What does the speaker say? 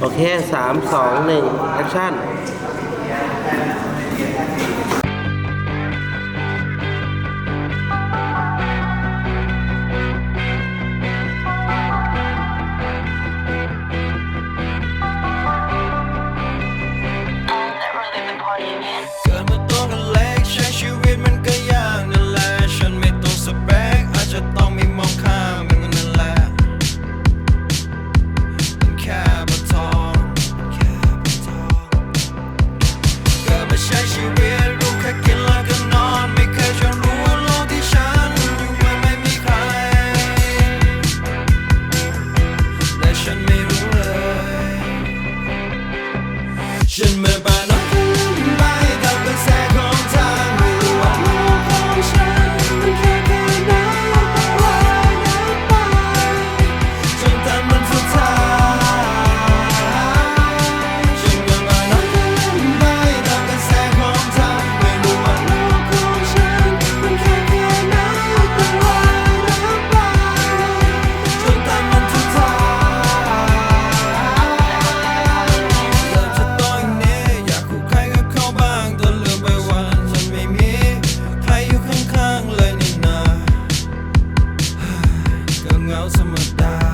โอเคสามสองหนึ่งแอคชั่นเฉันไม่ die.